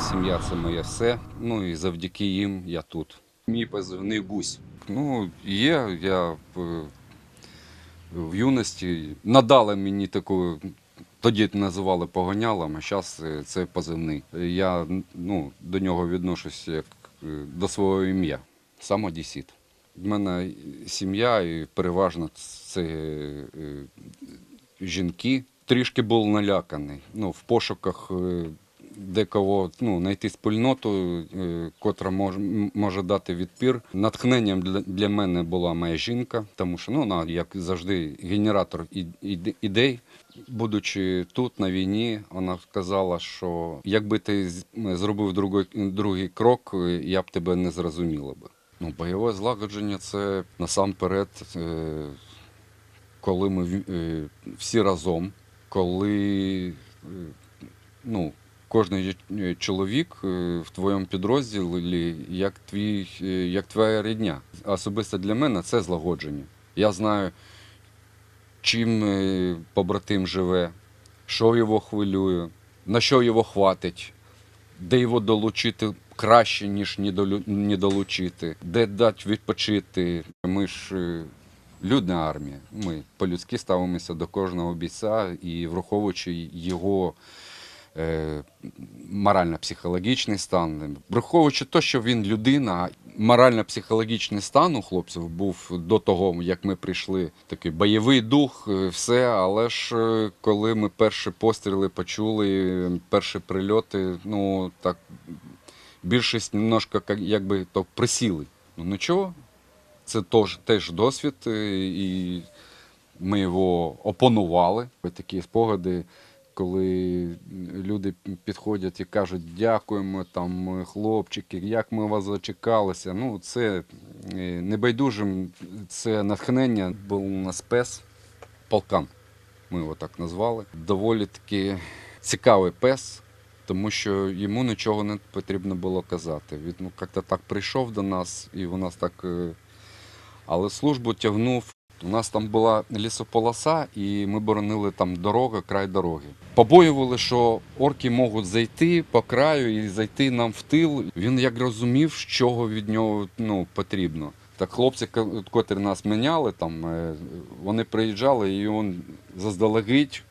Сім'я це моє все. Ну і завдяки їм я тут. Мій позивний гусь. Ну, є, я в, в юності надали мені таку. Тоді називали погонялом, а зараз це позивний. Я ну, до нього відношусь як е, до свого ім'я. Сам одесіт. В мене сім'я і переважно це е, жінки. Трішки був наляканий. Ну, в пошуках декого ну, знайти спільноту, е, котра може, може дати відпір. Натхненням для, для мене була моя жінка, тому що ну, вона, як завжди, генератор ідей. Будучи тут на війні, вона сказала, що якби ти зробив другий, другий крок, е, я б тебе не зрозуміла би. Ну, бойове злагодження це насамперед, е, коли ми всі разом, коли ну, кожен е, чоловік е, в твоєму підрозділі як, твій, е, як твоя рідня. Особисто для мене це злагодження. Я знаю, чим побратим живе, що його хвилює, на що його хватить, де його долучити краще, ніж не долучити, де дати відпочити. Ми ж людна армія. Ми по-людськи ставимося до кожного бійця і враховуючи його морально-психологічний стан, враховуючи те, що він людина, морально-психологічний стан у хлопців був до того, як ми прийшли, такий бойовий дух, е, все. Але ж е, коли ми перші постріли почули, е, перші прильоти, ну так більшість немножко як- якби то присіли. Ну нічого, це теж, теж досвід, е, і ми його опанували. Такі спогади, коли люди підходять і кажуть, дякуємо, там, хлопчики, як ми вас зачекалися. Ну, це е, небайдужим, це натхнення був у нас пес полкан. Ми його так назвали. Доволі таки цікавий пес, тому що йому нічого не потрібно було казати. Він ну, як-то так прийшов до нас, і у нас так. е, Але службу тягнув. У нас там була лісополоса, і ми боронили там дорогу, край дороги. Побоювали, що орки можуть зайти по краю і зайти нам в тил. Він як розумів, чого від нього ну, потрібно. Так хлопці, котрі нас міняли, там, е, вони приїжджали і він заздалегідь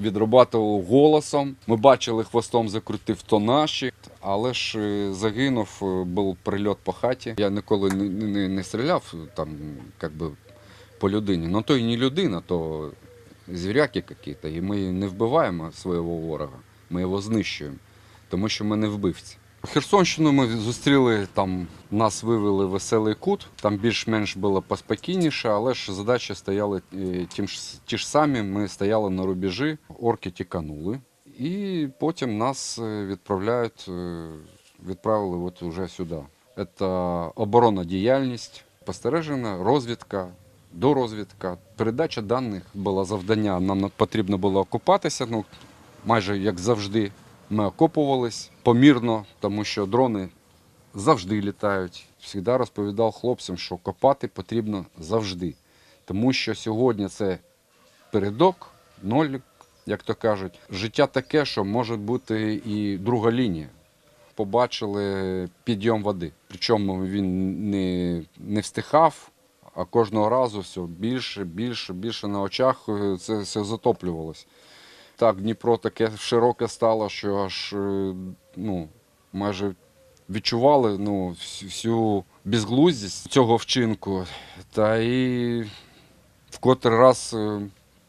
відрабатував голосом. Ми бачили, хвостом закрутив то наші, але ж е, загинув, е, був прильот по хаті. Я ніколи не, не, не стріляв там, як би, по людині. Ну то і не людина, то звіряки якісь. І ми не вбиваємо свого ворога, ми його знищуємо, тому що ми не вбивці. Херсонщину ми зустріли там, нас вивели веселий кут. Там більш-менш було поспокійніше, але ж задачі стояли е, тим ті ж самі. Ми стояли на рубежі, орки тіканули. І потім нас е, відправляють, е, відправили от уже сюди. Це оборонна діяльність, спостережена, розвідка, дорозвідка. Передача даних була завдання. Нам потрібно було окупатися. Ну, майже як завжди. Ми окопувались помірно, тому що дрони завжди літають. Завжди розповідав хлопцям, що копати потрібно завжди. Тому що сьогодні це передок, нолік, як то кажуть. Життя таке, що може бути і друга лінія. Побачили підйом води. Причому він не, не встихав, а кожного разу все більше, більше, більше на очах е, це все затоплювалося. Так, Дніпро таке широке стало, що аж е, ну, майже відчували ну, всю- безглуздість цього вчинку. Та і в котрий раз, е,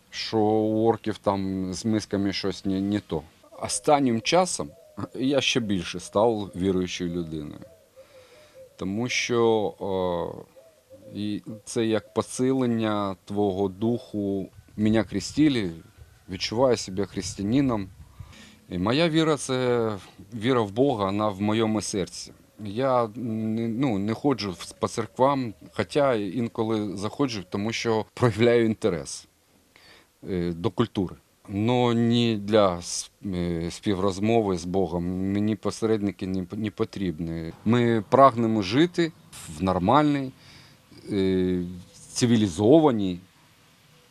що у орків там з мисками щось не, не то. Останнім часом я ще більше став віруючою людиною. Тому що і це як посилення твого духу. Мене хрестили, відчуваю себе християнином. І моя віра це віра в Бога, вона в моєму серці. Я ну, не ходжу по церквам, хоча інколи заходжу, тому що проявляю інтерес е, до культури. Ну не для е, співрозмови з Богом. Мені посередники не, потрібні. Ми прагнемо жити в нормальній, цивілізованій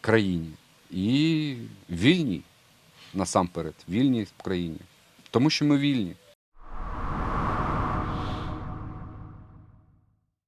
країні і вільній насамперед, вільній країні. Тому що ми вільні.